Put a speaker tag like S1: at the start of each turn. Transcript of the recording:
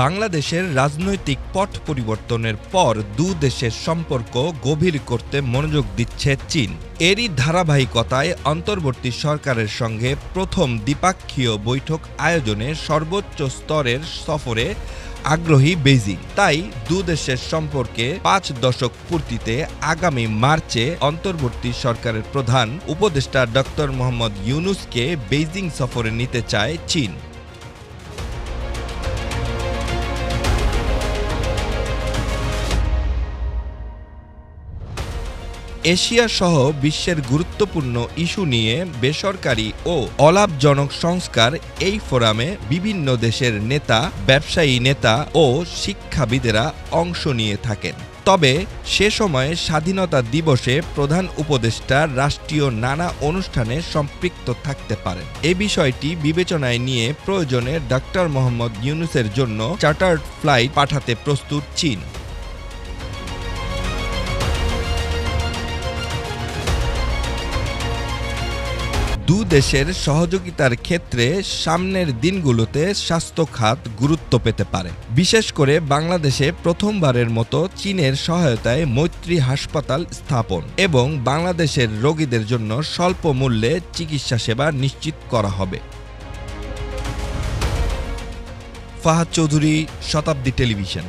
S1: বাংলাদেশের রাজনৈতিক পট পরিবর্তনের পর দু দেশের সম্পর্ক গভীর করতে মনোযোগ দিচ্ছে চীন। এরই ধারাবাহিকতায় অন্তর্বর্তী সরকারের সঙ্গে প্রথম দ্বিপাক্ষীয় বৈঠক আয়োজনে সর্বোচ্চ স্তরের সফরে আগ্রহী বেইজিং। তাই দু দেশের সম্পর্কে পাঁচ দশক পূর্তিতে আগামী মার্চে অন্তর্বর্তী সরকারের প্রধান উপদেষ্টা ডক্টর মোহাম্মদ ইউনুসকে বেইজিং সফরে নিতে চায় চীন। এশিয়া সহ বিশ্বের গুরুত্বপূর্ণ ইস্যু নিয়ে বেসরকারি ও অলাভজনক সংস্কার এই ফোরামে বিভিন্ন দেশের নেতা, ব্যবসায়ী নেতা ও শিক্ষাবিদেরা অংশ নিয়ে থাকেন। তবে সে সময়ে স্বাধীনতা দিবসে প্রধান উপদেষ্টা রাষ্ট্রীয় নানা অনুষ্ঠানে সম্পৃক্ত থাকতে পারেন। এ বিষয়টি বিবেচনায় নিয়ে প্রয়োজনে ডক্টর মোহাম্মদ ইউনুসের জন্য চার্টার্ড ফ্লাইট পাঠাতে প্রস্তুত চীন। দু দেশের সহযোগিতার ক্ষেত্রে সামনের দিনগুলোতে স্বাস্থ্য খাত গুরুত্ব পেতে পারে। বিশেষ করে বাংলাদেশে প্রথমবারের মতো চীনের সহায়তায় মৈত্রী হাসপাতাল স্থাপন এবং বাংলাদেশের রোগীদের জন্য স্বল্প মূল্যে চিকিৎসা সেবা নিশ্চিত করা হবে। ফাহাদ চৌধুরী, শতাব্দী টেলিভিশন।